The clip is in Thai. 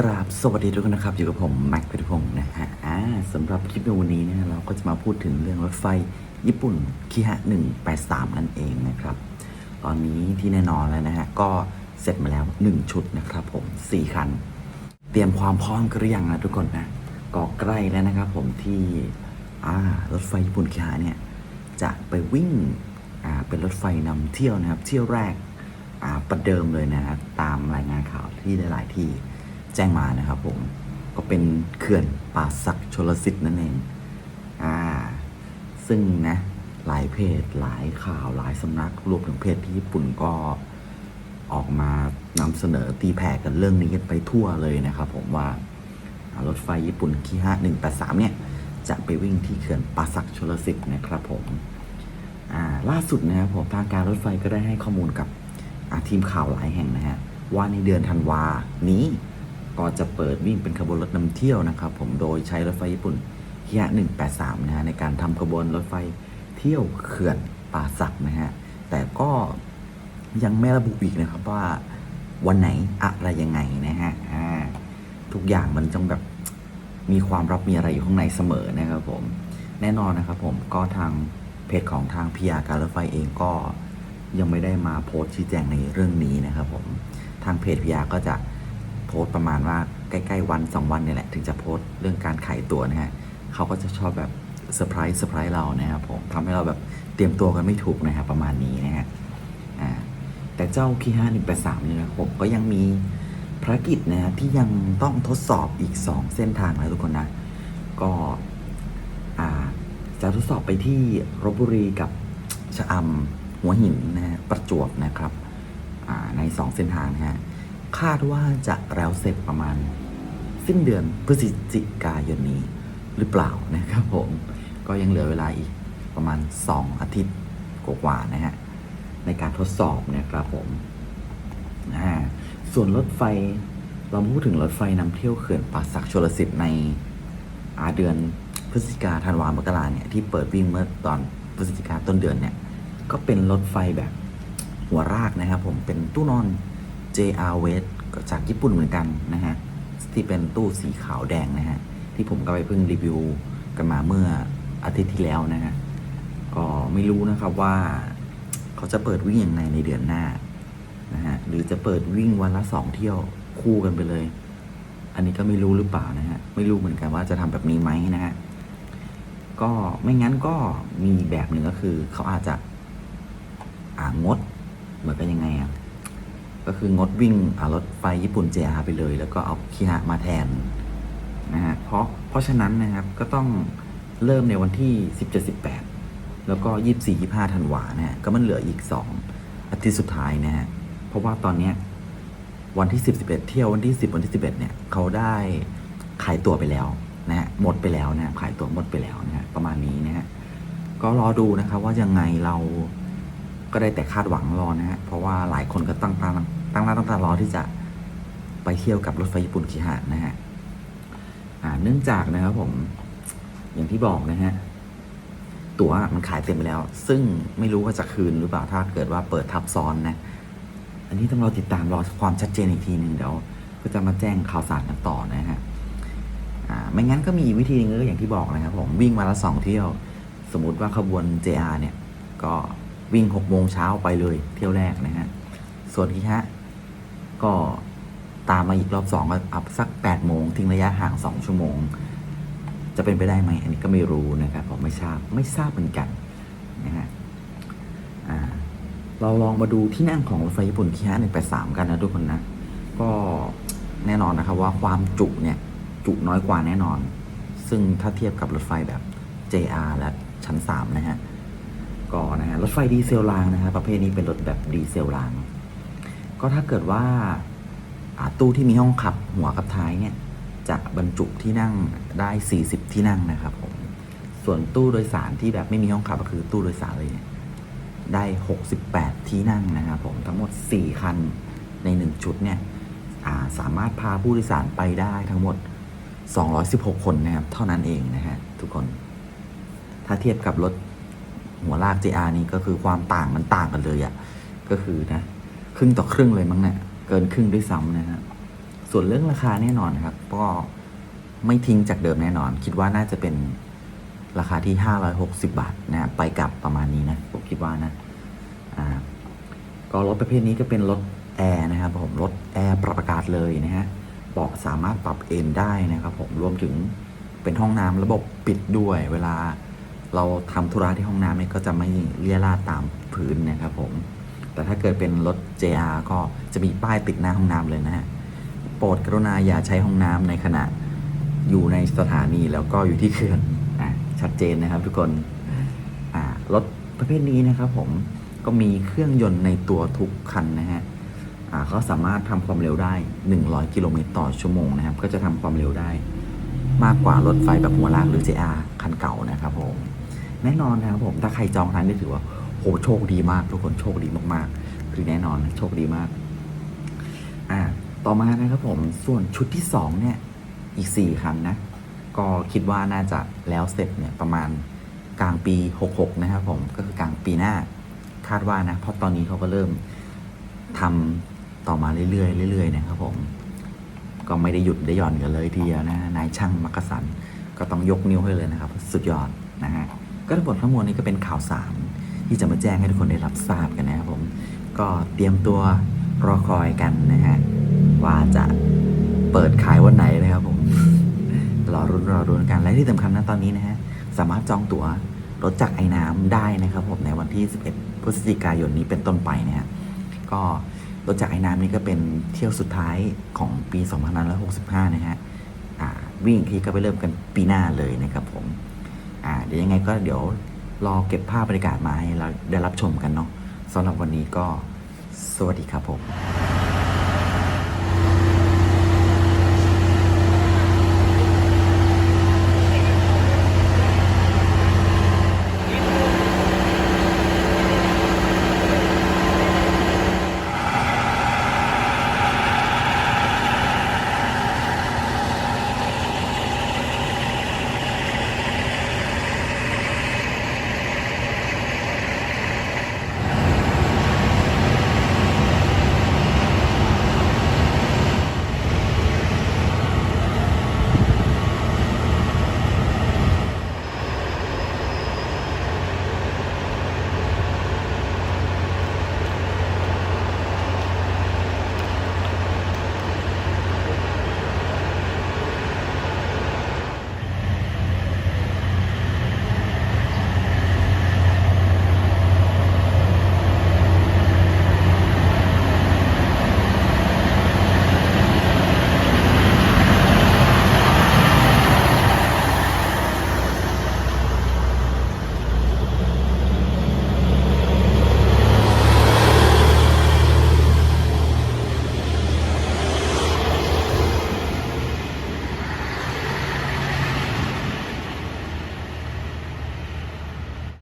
กราบสวัสดีทุกคนนะครับ อยู่กับผมแม็กพิทพงศ์นะฮะสำหรับคลิปในวันนี้นี่ยเราก็จะมาพูดถึงเรื่องรถไฟญี่ปุ่นคิฮะ183 นั่นเองนะครับ ตอนนี้ที่แน่นอนแล้วนะฮะ ก็เสร็จมาแล้ว 1 ชุดนะครับผม 4 คัน เตรียมความพร้อมกันหรือยังนะทุกคนนะ ก็ใกล้แล้วนะครับผมที่รถไฟญี่ปุ่นคิฮะเนี่ย จะไปวิ่งเป็นรถไฟนำเที่ยวนะครับ เที่ยวแรกประเดิมเลยนะครับตามรายงานข่าวที่หลาย ๆ ที่ แจ้งมานะครับผมก็เป็นเขื่อนป่าสักชลสิทธิ์นั่นเองอ่าซึ่งนะหลายเพจหลายข่าวหลายสำนักรวมถึงเพจที่ญี่ปุ่นก็ออกมานำเสนอตีแผ่กันเรื่องนี้ไปทั่วเลยนะครับผมว่ารถไฟญี่ปุ่นคีฮะ183เนี่ย จะไปวิ่งที่เขื่อนป่าสักชลสิทธิ์นะครับผมล่าสุดนะครับผมทางการรถไฟก็ได้ให้ข้อมูลกับทีมข่าวหลายแห่งนะฮะว่าในเดือนธันวานี้ ก็จะเปิดวิ่งเป็นขบวนรถนำเที่ยวนะครับผมโดยใช้รถไฟญี่ปุ่นเฮิย183 นะฮะในการทำขบวนรถไฟเที่ยวเขื่อนป่าสักนะฮะแต่ก็ยังไม่ระบุอีกนะครับว่าวันไหนอะไรยังไงนะฮะทุกอย่างมันต้องแบบมีความรับมีอะไรอยู่ข้างในเสมอนะครับผมแน่นอนนะครับผมก็ทางเพจของทางพีอาการรถไฟเองก็ยังไม่ได้มาโพสต์ชี้แจงในเรื่องนี้นะครับผมทางเพจพีอาก็จะ โพสต์ประมาณว่าใกล้ๆวันสองวันเนี่ยแหละ ถึงจะโพสต์เรื่องการขายตั๋วนะฮะเขาก็จะชอบแบบเซอร์ไพรส์เซอร์ไพรส์เรานะครับผมทำให้เราแบบเตรียมตัวกันไม่ถูกนะครับประมาณนี้นะฮะอ่าแต่เจ้าคีห้าหนึ่งแปดสามเนี่ยนะผมก็ยังมีภารกิจนะฮะที่ยังต้องทดสอบอีก 2 เส้นทางนะทุกคนนะ ก็จะทดสอบไปที่รบบุรีกับชะอำหัวหินนะประจวบนะครับใน 2 เส้นทางนะฮะ คาดว่าจะแล้วเสร็จประมาณสิ้นเดือนพฤศจิกายนนี้หรือเปล่านะครับผมก็ยังเหลือเวลาอีกประมาณ 2 อาทิตย์กว่าๆนะฮะในการทดสอบนะครับผมอ่าส่วนรถไฟเราพูดถึงรถไฟนำเที่ยวเขื่อนป่าสักชลสิทธิ์ในอาเดือนพฤศจิกาธันวามกราเนี่ยที่เปิดวิ่งเมื่อตอนพฤศจิกาต้นเดือนเนี่ยก็เป็นรถไฟแบบหัวรากนะครับผมเป็นตู้นอน JR West ก็จากญี่ปุ่นเหมือนกันนะฮะ ที่เป็นตู้สีขาวแดงนะฮะ ที่ผมก็ไปเพิ่งรีวิวกันมาเมื่ออาทิตย์ที่แล้วนะฮะ ก็ไม่รู้นะครับว่าเขาจะเปิดวิ่งยังไงในเดือนหน้านะฮะ หรือจะเปิดวิ่งวันละสองเที่ยวคู่กันไปเลย อันนี้ก็ไม่รู้หรือเปล่านะฮะ ไม่รู้เหมือนกันว่าจะทำแบบนี้ไหมนะฮะ ก็ไม่งั้นก็มีแบบหนึ่งก็คือเขาอาจจะอ่างดเหมือนกันยังไงอะ ก็คืองดวิ่งอ่ารถไฟญี่ปุ่น JR ไปเลย แล้วก็เอาคีฮะมาแทนนะฮะเพราะเพราะฉะนั้นนะครับก็ต้องเริ่มในวันที่ 17 18 แล้วก็ 24 25ธันวานะฮะก็มันเหลืออีก 2 อาทิตย์สุดท้ายนะฮะเพราะว่าตอนเนี้ยวันที่ 10 11 เที่ยววันที่ 10 วันที่ 11 เนี่ยเขาได้ขายตั๋วไปแล้วนะฮะหมดไปแล้วนะฮะขายตั๋วหมดไปแล้วนะฮะประมาณนี้นะฮะก็รอดูนะครับว่ายังไงเรา ก็ได้แต่คาดหวังรอนะฮะ เพราะว่าหลายคนก็ตั้งตาตั้งหน้าตั้งตารอที่จะไปเที่ยวกับรถไฟญี่ปุ่นคิฮะนะฮะอ่าเนื่องจากนะครับผมอย่างที่บอกนะฮะตั๋วมันขายเต็มไปแล้ว ซึ่งไม่รู้ว่าจะคืนหรือเปล่าถ้าเกิดว่าเปิดทับซ้อนนะ อันนี้ต้องรอติดตามรอความชัดเจนอีกทีหนึ่งเดี๋ยวก็จะมาแจ้งข่าวสารกันต่อนะฮะอ่าไม่งั้นก็มีวิธีหนึงก็อย่างที่บอกนะครับผมวิ่งมาละสองเที่ยว สมมติว่าขบวน JR เนี่ย ก็ วิ่งหกโมงเช้าไปเลยเที่ยวแรกนะฮะ ส่วนที่ฮะก็ตามมาอีกรอบสองก็อัพสักแปดโมงทิ้งระยะห่างสองชั่วโมง จะเป็นไปได้ไหมอันนี้ก็ไม่รู้นะครับผมไม่ทราบไม่ทราบเหมือนกันนะฮะเราลองมาดูที่นั่งของรถไฟญี่ปุ่นคีฮะ183กันนะทุกคนนะ ก็แน่นอนนะครับว่าความจุเนี่ยจุน้อยกว่าแน่นอน ซึ่งถ้าเทียบกับรถไฟแบบ JR และชั้น 3 นะฮะ ก็นะฮะรถไฟดีเซลรางนะฮะประเภทนี้เป็นรถแบบดีเซลราง ก็ถ้าเกิดว่าตู้ที่มีห้องขับหัวกับท้ายเนี่ยจะบรรจุที่นั่งได้ 40 ที่นั่งนะครับผมส่วนตู้โดยสารที่แบบไม่มีห้องขับก็คือตู้โดยสารเลยเนี่ยได้ 68 ที่นั่งนะครับผมทั้งหมด 4 คันใน 1 ชุดเนี่ยาสามารถพาผู้โดยสารไปได้ทั้งหมด 216 คนนะครับ เท่านั้นเองนะฮะทุกคน ถ้าเทียบกับรถ หัวลาก JR นี่ก็คือความต่างมันต่างกันเลยอะ่ะก็คือนะครึ่งต่อครึ่งเลยมั้งเนี่ยเกินครึ่งด้วยซ้ำนะฮะส่วนเรื่องราคาแน่นอนครับ ก็ไม่ทิ้งจากเดิมแน่นอน คิดว่าน่าจะเป็นราคาที่ 560 บาทนะฮะไปกลับประมาณนี้นะผมคิดว่านะอ่าก็รถประเภทนี้ก็เป็นรถแอร์นะครับผมรถแอร์ปรับอากาศเลยนะฮะเบาะสามารถปรับเอนได้นะครับผมรวมถึงเป็นห้องน้ำระบบปิดด้วยเวลา เราทำธุระที่ห้องน้ำเนี่ยก็จะไม่เลี่ยราดตามพื้นนะครับผม แต่ถ้าเกิดเป็นรถ JR ก็จะมีป้ายติดหน้าห้องน้ำเลยนะฮะ โปรดกรุณาอย่าใช้ห้องน้ำในขณะอยู่ในสถานีแล้วก็อยู่ที่เขื่อนอะชัดเจนนะครับทุกคนอ่ารถประเภทนี้นะครับผมก็มีเครื่องยนต์ในตัวทุกคันนะฮะอ่าก็สามารถทำความเร็วได้ 100 กิโลเมตรต่อชั่วโมงนะครับ ก็จะทำความเร็วได้ มากกว่ารถไฟแบบหัวลากหรือ JR คันเก่านะครับผม แน่นอนนะครับผมถ้าใครจองทันนี่ถือว่าโหโชคดีมาก ทุกคนโชคดีมากๆ คือแน่นอนนะโชคดีมากอ่าต่อมานะครับผมส่วนชุดที่สองเนี่ย อีกสี่คันนะ ก็คิดว่าน่าจะแล้วเสร็จเนี่ยประมาณกลางปี 66 นะครับผมก็คือกลางปีหน้าคาดว่านะ เพราะตอนนี้เขาก็เริ่มทำต่อมาเรื่อยๆเรื่อยๆนะครับผม ก็ไม่ได้หยุดได้หย่อนกันเลยทีเดียวนะนายช่างมักกะสันก็ต้องยกนิ้วให้เลยนะครับ สุดยอดนะฮะ ก็ทั้งหมดทั้งมวลนี้ก็เป็นข่าวสารที่จะมาแจ้งให้ทุกคนได้รับทราบกันนะครับผม ก็เตรียมตัวรอคอยกันนะฮะว่าจะเปิดขายวันไหนนะครับผมรอรุนรอรุนกันและที่สำคัญนะตอนนี้นะฮะสามารถจองตั๋วรถจักรไอ้น้ำได้นะครับผมในวันที่ 11 พฤศจิกายนนี้เป็นต้นไปนะฮะก็รถจักรไอ้น้ำนี่ก็เป็นเที่ยวสุดท้ายของปี2565 นะฮะวิ่งอีกทีก็ไปเริ่มกันปีหน้าเลยนะครับผม อ่าเดี๋ยวยังไงก็เดี๋ยวรอเก็บภาพบรรยากาศมาให้เราได้รับชมกันเนาะสำหรับวันนี้ก็สวัสดีครับผม